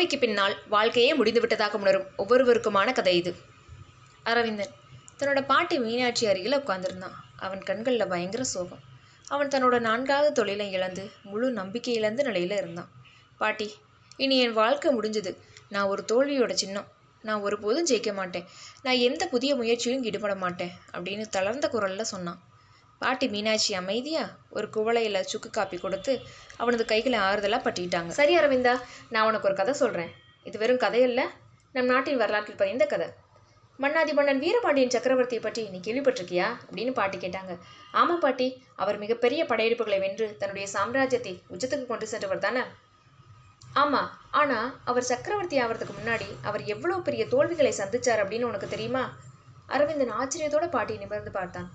தோல்விக்கு பின்னால் வாழ்க்கையே முடிந்துவிட்டதாக உணரும் ஒவ்வொருவருக்குமான கதை இது. அரவிந்தன் தன்னோட பாட்டி மீனாட்சி அருகில் உட்கார்ந்துருந்தான். அவன் கண்களில் பயங்கர சோகம். அவன் தன்னோட நான்காவது தொழிலை இழந்து முழு நம்பிக்கை இழந்த நிலையில் இருந்தான். பாட்டி இனி என் வாழ்க்கை முடிஞ்சது. நான் ஒரு தோல்வியோட சின்னம். நான் ஒருபோதும் ஜெயிக்க மாட்டேன். நான் எந்த புதிய முயற்சியும் ஈடுபட மாட்டேன் அப்படின்னு தளர்ந்த குரலில் சொன்னான். பாட்டி மீனாட்சி அமைதியா ஒரு குவளையில் சுக்கு காப்பி கொடுத்து அவனது கைகளை ஆறுதலாக பட்டிக்கிட்டாங்க சரி அரவிந்தா நான் உனக்கு ஒரு கதை சொல்கிறேன் இது வெறும் கதையல்ல நம் நாட்டின் வரலாற்றில் பதிந்த கதை. மன்னாதி மன்னன் வீரபாண்டியன் சக்கரவர்த்தியை பற்றி நீ கேள்விப்பட்டிருக்கியா? அப்படின்னு பாட்டி கேட்டாங்க. ஆமாம் பாட்டி. அவர் மிகப்பெரிய படையெடுப்புகளை வென்று தன்னுடைய சாம்ராஜ்யத்தை உச்சத்துக்கு கொண்டு சென்றவர் தானே? ஆமாம் ஆனால் அவர் சக்கரவர்த்தி ஆகிறதுக்கு முன்னாடி அவர் எவ்வளோ பெரிய தோல்விகளை சந்திச்சார் அப்படின்னு உனக்கு தெரியுமா? அரவிந்தன் ஆச்சரியத்தோட பாட்டியை நிமிர்ந்து பார்த்தான்.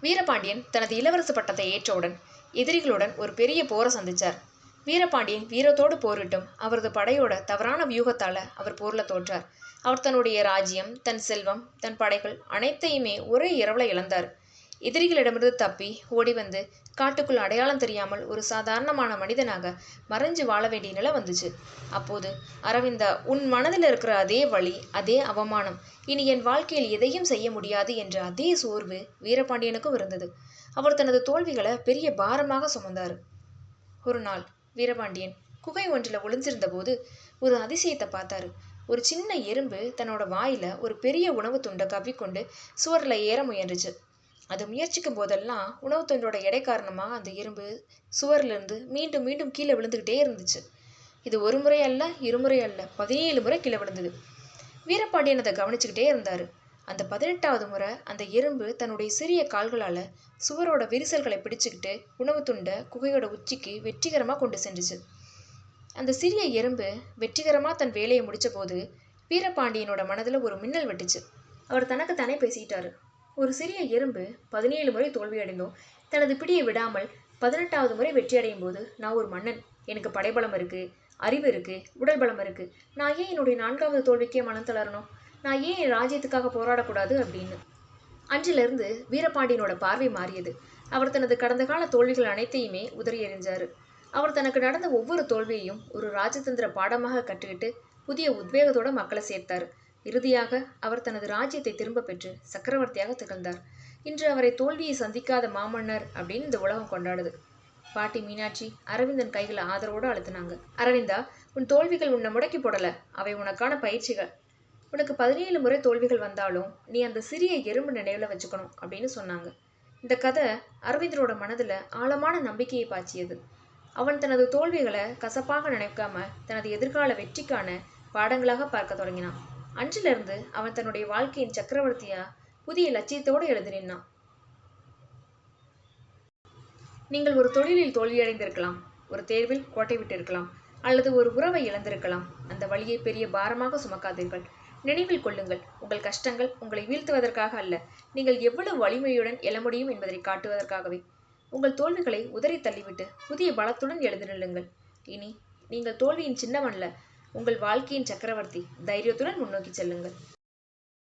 வீரபாண்டியன் தனது இளவரசு பட்டத்தை ஏற்றவுடன் எதிரிகளுடன் ஒரு பெரிய போரை சந்திச்சார். வீரபாண்டியன் வீரத்தோடு போரிட்டும் அவரது படையோட தவறான வியூகத்தால அவர் போர்ல தோற்றார். அவர் தன்னுடைய ராஜ்யம் தன் செல்வம் தன் படைகள் அனைத்தையுமே ஒரே இரவுல இழந்தார். எதிரிகளிடமிருந்து தப்பி ஓடி வந்து காட்டுக்குள் அடையாளம் தெரியாமல் ஒரு சாதாரணமான மனிதனாக மறைஞ்சு வாழ வேண்டிய நிலை வந்துச்சு. அப்போது அரவிந்தா உன் மனதில் இருக்கிற அதே வழி அதே அவமானம் இனி என் வாழ்க்கையில் எதையும் செய்ய முடியாது என்ற அதே சோர்வு வீரபாண்டியனுக்கும் இருந்தது. அவர் தனது தோல்விகளை பெரிய பாரமாக சுமந்தார். ஒரு நாள் வீரபாண்டியன் குகை ஒன்றில் ஒளிஞ்சிருந்த போது ஒரு அதிசயத்தை பார்த்தாரு. ஒரு சின்ன எறும்பு தன்னோட வாயில ஒரு பெரிய உணவு துண்டை கவ்விக்கொண்டு சுவரில் ஏற முயன்றுச்சு. அது முயற்சிக்கும் போதெல்லாம் உணவு துண்டோட எடை காரணமாக அந்த எறும்பு சுவர்லேருந்து மீண்டும் மீண்டும் கீழே விழுந்துக்கிட்டே இருந்துச்சு. இது ஒரு முறை அல்ல இருமுறை அல்ல பதினேழு முறை கீழே விழுந்தது. வீரபாண்டியன் அதை கவனிச்சுக்கிட்டே இருந்தார். அந்த பதினெட்டாவது முறை அந்த எறும்பு தன்னுடைய சிறிய கால்களால் சுவரோட விரிசல்களை பிடிச்சுக்கிட்டு உணவு துண்டை குகையோட உச்சிக்கு வெற்றிகரமாக கொண்டு சென்றுச்சு. அந்த சிறிய எறும்பு வெற்றிகரமாக தன் வேலையை முடித்த போது வீரபாண்டியனோட மனதில் ஒரு மின்னல் வெட்டுச்சு. அவர் தனக்கு தானே பேசிட்டாரு ஒரு சிறிய எறும்பு பதினேழு முறை தோல்வியடைந்தோம். தனது பிடியை விடாமல் பதினெட்டாவது முறை வெற்றி அடையும் போது நான் ஒரு மன்னன். எனக்கு படைபலம் இருக்குது அறிவு இருக்குது உடல் பலம் இருக்குது நான் ஏன் என்னுடைய நான்காவது தோல்விக்கே மனம் தளரணும்? நான் ஏன் என் ராஜ்யத்துக்காக போராடக்கூடாது? அப்படின்னு. அன்றிலிருந்து வீரபாண்டியனோட பார்வை மாறியது. அவர் தனது கடந்த கால தோல்விகள் அனைத்தையுமே உதறி எறிஞ்சார். அவர் தனக்கு நடந்த ஒவ்வொரு தோல்வியையும் ஒரு ராஜதந்திர பாடமாக கற்றுக்கிட்டு புதிய உத்வேகத்தோட மக்களை சேர்த்தார். இறுதியாக அவர் தனது ராஜ்யத்தை திரும்ப பெற்று சக்கரவர்த்தியாக திகழ்ந்தார். இன்று அவரை தோல்வியை சந்திக்காத மாமன்னர் அப்படின்னு இந்த உலகம் கொண்டாடுது. பாட்டி மீனாட்சி அரவிந்தன் கைகளை ஆதரவோடு அழுத்தினாங்க. அரவிந்தா உன் தோல்விகள் உன்னை முடக்கி போடல. அவை உனக்கான பயிற்சிகள். உனக்கு பதினேழு முறை தோல்விகள் வந்தாலும் நீ அந்த சிறிய எறும்பு நினைவில் வச்சுக்கணும் அப்படின்னு சொன்னாங்க. இந்த கதை அரவிந்தரோட மனதில் ஆழமான நம்பிக்கையை பாய்ச்சியது. அவன் தனது தோல்விகளை கசப்பாக நினைக்காம தனது எதிர்கால வெற்றிக்கான பாடங்களாக பார்க்க தொடங்கினான். அன்றிலிருந்து அவன் தன்னுடைய வாழ்க்கையின் சக்கரவர்த்தியா புதிய லட்சியத்தோடு எழுதி நின்னான். நீங்கள் ஒரு தொழிலில் தோல்வியடைந்திருக்கலாம் ஒரு தேர்வில் கோட்டை விட்டிருக்கலாம் அல்லது ஒரு உறவை இழந்திருக்கலாம். அந்த வழியை பெரிய பாரமாக சுமக்காதீர்கள். நினைவில் கொள்ளுங்கள் உங்கள் கஷ்டங்கள் உங்களை வீழ்த்துவதற்காக அல்ல நீங்கள் எவ்வளவு வலிமையுடன் எழ முடியும் என்பதை காட்டுவதற்காகவே. உங்கள் தோல்விகளை உதறி தள்ளிவிட்டு புதிய பலத்துடன் எழுதி நில்லுங்கள். இனி நீங்கள் தோல்வியின் சின்னமல்ல உங்கள் வாழ்க்கையின் சக்கரவர்த்தி தைரியத்துடன் முன்னோக்கி செல்லுங்கள்.